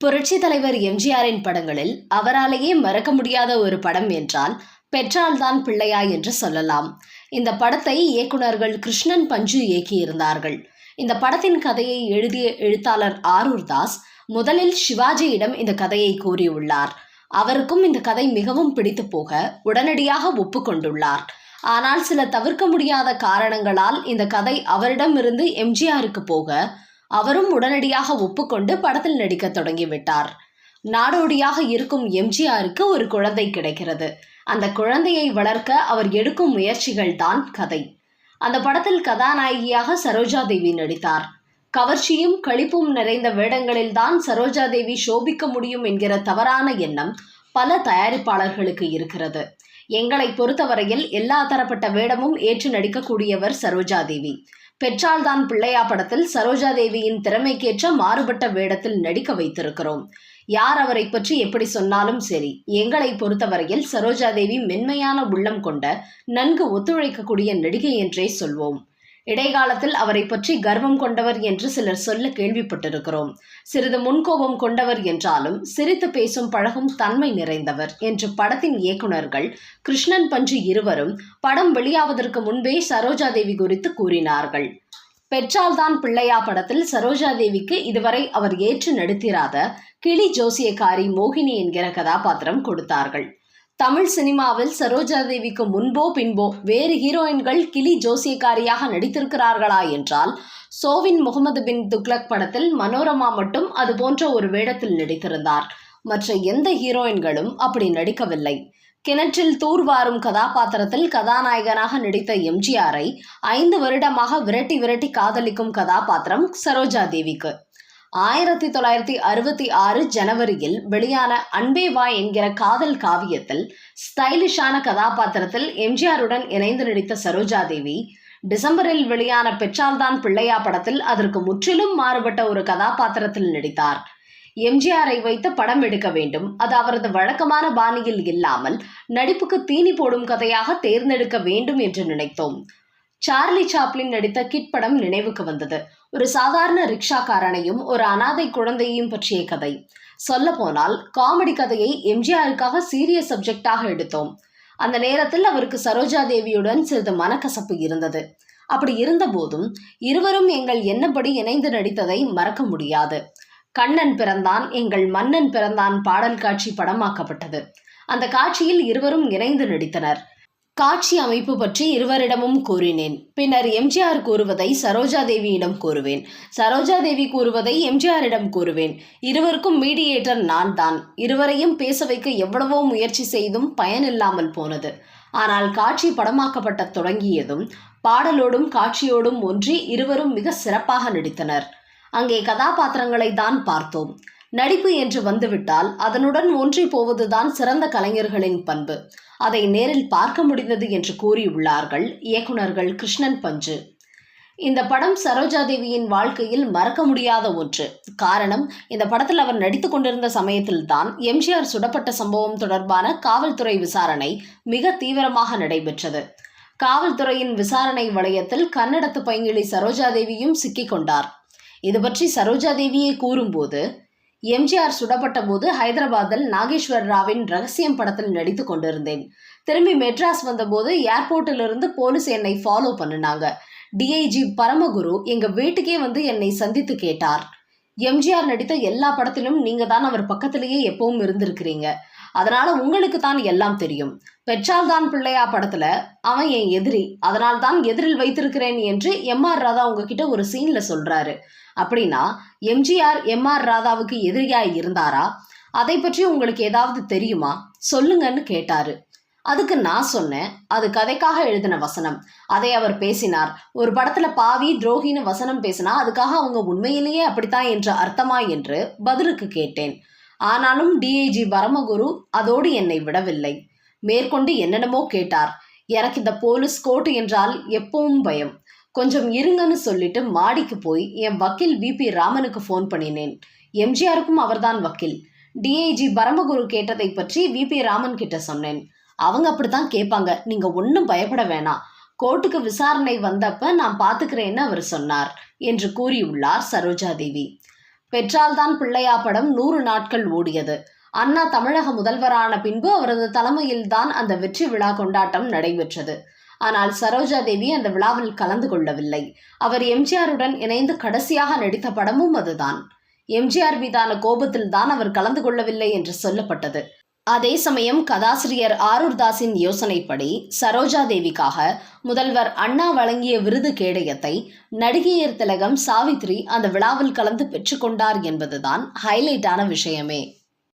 புரட்சி தலைவர் எம்ஜிஆரின் படங்களில் அவராலேயே மறக்க முடியாத ஒரு படம் என்றால் பெற்றால்தான் பிள்ளையா என்று சொல்லலாம். இந்த படத்தை இயக்குனர்கள் கிருஷ்ணன் பஞ்சு இயக்கியிருந்தார்கள். இந்த படத்தின் கதையை எழுதிய எழுத்தாளர் ஆரூர் தாஸ் முதலில் சிவாஜியிடம் இந்த கதையை கூறியுள்ளார். அவருக்கும் இந்த கதை மிகவும் பிடித்து போக உடனடியாக ஒப்புக்கொண்டுள்ளார் ஆனால் சில தவிர்க்க முடியாத காரணங்களால் இந்த கதை அவரிடமிருந்து எம்ஜிஆருக்கு போக அவரும் உடனடியாக ஒப்புக்கொண்டு படத்தில் நடிக்க தொடங்கிவிட்டார். நாடோடியாக இருக்கும் எம்ஜிஆருக்கு ஒரு குழந்தை கிடைக்கிறது. அந்த குழந்தையை வளர்க்க அவர் எடுக்கும் முயற்சிகள் தான் கதை. அந்த படத்தில் கதாநாயகியாக சரோஜா தேவி நடித்தார். கவர்ச்சியும் களிப்பும் நிறைந்த வேடங்களில் தான் சரோஜா தேவி சோபிக்க முடியும் என்கிற தவறான எண்ணம் பல தயாரிப்பாளர்களுக்கு இருக்கிறது. எங்களை பொறுத்தவரையில் எல்லா தரப்பட்ட வேடமும் ஏற்று நடிக்கக்கூடியவர் சரோஜா தேவி. பெற்றால்தான் பிள்ளையா படத்தில் சரோஜா தேவியின் திறமைக்கேற்ற மாறுபட்ட வேடத்தில் நடிக்க வைத்திருக்கிறோம். யார் அவரை பற்றி எப்படி சொன்னாலும் சரி எங்களை பொறுத்தவரையில் சரோஜா தேவி மென்மையான உள்ளம் கொண்ட நன்கு ஒத்துழைக்கக்கூடிய நடிகை என்றே சொல்வோம். இடைக்காலத்தில் அவரை பற்றி கர்வம் கொண்டவர் என்று சிலர் சொல்ல கேள்விப்பட்டிருக்கிறோம். சிறிது முன்கோபம் கொண்டவர் என்றாலும் சிரித்து பேசும் பழகும் தன்மை நிறைந்தவர் என்று படத்தின் இயக்குனர்கள் கிருஷ்ணன் பஞ்சு இருவரும் படம் வெளியாவதற்கு முன்பே சரோஜா தேவி குறித்து கூறினார்கள். பெற்றால்தான் பிள்ளையா படத்தில் சரோஜா தேவிக்கு இதுவரை அவர் ஏற்று நடித்திராத கிளி ஜோசியக்காரி மோகினி என்கிற கதாபாத்திரம் கொடுத்தார்கள். தமிழ் சினிமாவில் சரோஜா தேவிக்கு முன்போ பின்போ வேறு ஹீரோயின்கள் கிளி ஜோசியக்காரியாக நடித்திருக்கிறார்களா என்றால் சோவின் முகமது பின் துக்லக் படத்தில் மனோரமா மட்டும் அது போன்ற ஒரு வேடத்தில் நடித்திருந்தார். மற்ற எந்த ஹீரோயின்களும் அப்படி நடிக்கவில்லை. கிணற்றில் தூர்வாரும் கதாபாத்திரத்தில் கதாநாயகனாக நடித்த எம்ஜிஆரை ஐந்து வருடமாக விரட்டி விரட்டி காதலிக்கும் கதாபாத்திரம் சரோஜா தேவிக்கு. ஆயிரத்தி தொள்ளாயிரத்தி அறுபத்தி ஆறு ஜனவரியில் வெளியான அன்பே வா என்கிற காதல் காவியத்தில் ஸ்டைலிஷான கதாபாத்திரத்தில் எம்ஜிஆருடன் இணைந்து நடித்த சரோஜா தேவி டிசம்பரில் வெளியான பெற்றால்தான் பிள்ளையா படத்தில் அதற்கு முற்றிலும் மாறுபட்ட ஒரு கதாபாத்திரத்தில் நடித்தார். எம்ஜிஆரை வைத்து படம் எடுக்க வேண்டும். அது அவரது வழக்கமான பாணியில் இல்லாமல் நடிப்புக்கு தீனி போடும் கதையாக தேர்ந்தெடுக்க வேண்டும் என்று நினைத்தோம். சார்லி சாப்ளின் நடித்த கிட் படம் நினைவுக்கு வந்தது. ஒரு சாதாரண ரிக்ஷாக்காரனையும் ஒரு அனாதை குழந்தையையும் பற்றிய கதை. சொல்ல போனால் காமெடி கதையை எம்ஜிஆருக்காக சீரியஸ் சப்ஜெக்டாக எடுத்தோம். அந்த நேரத்தில் அவருக்கு சரோஜா தேவியுடன் சிறிது மனக்கசப்பு இருந்தது. அப்படி இருந்த போதும் இருவரும் எங்கள் என்னபடி இணைந்து நடித்ததை மறக்க முடியாது. கண்ணன் பிறந்தான் எங்கள் மன்னன் பிறந்தான் பாடல் காட்சி படமாக்கப்பட்டது. அந்த காட்சியில் இருவரும் இணைந்து நடித்தனர். காட்சி அமைப்பு பற்றி இருவரிடமும் கூறினேன். பின்னர் எம்ஜிஆர் கூறுவதை சரோஜா தேவியிடம் கூறுவேன். சரோஜா தேவி கூறுவதை எம்ஜிஆரிடம் கூறுவேன். இருவருக்கும் மீடியேட்டர் நான் தான். இருவரையும் பேச வைக்க எவ்வளவோ முயற்சி செய்தும் பயனில்லாமல் போனது. ஆனால் காட்சி படமாக்கப்பட்ட தொடங்கியதும் பாடலோடும் காட்சியோடும் ஒன்றி இருவரும் மிக சிறப்பாக நடித்தனர். அங்கே கதாபாத்திரங்களை தான் பார்த்தோம். நடிப்பு என்று வந்துவிட்டால் அதனுடன் ஒன்றி போவதுதான் சிறந்த கலைஞர்களின் பண்பு. அதை நேரில் பார்க்க முடிந்தது என்று கூறியுள்ளார்கள் இயக்குனர்கள் கிருஷ்ணன் பஞ்சு. இந்த படம் சரோஜா தேவியின் வாழ்க்கையில் மறக்க முடியாத ஒன்று. காரணம் இந்த படத்தில் அவர் நடித்து கொண்டிருந்த சமயத்தில் தான் எம்ஜிஆர் சுடப்பட்ட சம்பவம் தொடர்பான காவல்துறை விசாரணை மிக தீவிரமாக நடைபெற்றது. காவல்துறையின் விசாரணை வளையத்தில் கன்னடத்து பைங்கிழி சரோஜா தேவியும் சிக்கிக் கொண்டார். இது பற்றி சரோஜாதேவியே கூறும்போது எம்ஜிஆர் சுடப்பட்ட போது ஹைதராபாத்தில் நாகேஸ்வர் ராவின் ரகசியம் படத்தில் நடித்து கொண்டிருந்தேன். திரும்பி மெட்ராஸ் வந்தபோது ஏர்போர்ட்டிலிருந்து போலீஸ் என்னை ஃபாலோ பண்ணினாங்க. டிஐஜி பரமகுரு எங்க வீட்டுக்கே வந்து என்னை சந்தித்து கேட்டார். எம்ஜிஆர் நடித்த எல்லா படத்திலும் நீங்க தான் அவர் பக்கத்திலேயே எப்பவும் இருந்திருக்கிறீங்க. அதனால உங்களுக்கு தான் எல்லாம் தெரியும். பெற்றால் தான் பிள்ளையா படத்துல அவன் என் எதிரி அதனால் தான் எதிரில் வைத்திருக்கிறேன் என்று எம் ஆர் ராதா உங்ககிட்ட ஒரு சீன்ல சொல்றாரு. அப்படின்னா எம்ஜிஆர் எம் ஆர் ராதாவுக்கு எதிரியாய் இருந்தாரா? அதை பற்றி உங்களுக்கு ஏதாவது தெரியுமா? சொல்லுங்கன்னு கேட்டாரு. அதுக்கு நான் சொன்னேன் அது கதைக்காக எழுதின வசனம். அதை அவர் பேசினார். ஒரு படத்துல பாவி துரோகின்னு வசனம் பேசினா அதுக்காக அவங்க உண்மையிலேயே அப்படித்தான் என்று அர்த்தமா என்று பதிலுக்கு கேட்டேன். ஆனாலும் டிஐஜி பரமகுரு அதோடு என்னை விடவில்லை. மேற்கொண்டு என்னென்னமோ கேட்டார். எனக்கு இந்த போலீஸ் கோர்ட்டு என்றால் எப்பவும் பயம். கொஞ்சம் இருங்கன்னு சொல்லிட்டு மாடிக்கு போய் என் வக்கீல் விபி ராமனுக்கு ஃபோன் பண்ணினேன். எம்ஜிஆருக்கும் அவர்தான் வக்கீல். டிஐஜி பரமகுரு கேட்டதை பற்றி விபி ராமன் கிட்ட சொன்னேன். அவங்க அப்படித்தான் கேட்பாங்க. நீங்க ஒன்றும் பயப்பட வேணாம். கோர்ட்டுக்கு விசாரணை வந்தப்ப நான் பார்த்துக்கிறேன்னு அவர் சொன்னார். என்று கூறியுள்ளார் சரோஜா தேவி பெற்றால்தான் பிள்ளையா படம் நூறு நாட்கள் ஓடியது. அண்ணா தமிழக முதல்வரான பின்பு அவரது தலைமையில்தான் அந்த வெற்றி விழா கொண்டாட்டம் நடைபெற்றது. ஆனால் சரோஜா தேவி அந்த விழாவில் கலந்து கொள்ளவில்லை. அவர் எம்ஜிஆருடன் இணைந்து கடைசியாக நடித்த படமும் அதுதான். எம்ஜிஆர் மீதான கோபத்தில் தான் அவர் கலந்து கொள்ளவில்லை என்று சொல்லப்பட்டது. அதே சமயம் கதாசிரியர் ஆரூர்தாஸின் யோசனைப்படி சரோஜா தேவிக்காக முதல்வர் அண்ணா வழங்கிய விருது கேடயத்தை நடிகையர் திலகம் சாவித்ரி அந்த விழாவில் கலந்து பெற்றுக்கொண்டார் என்பதுதான் ஹைலைட்டான விஷயமே.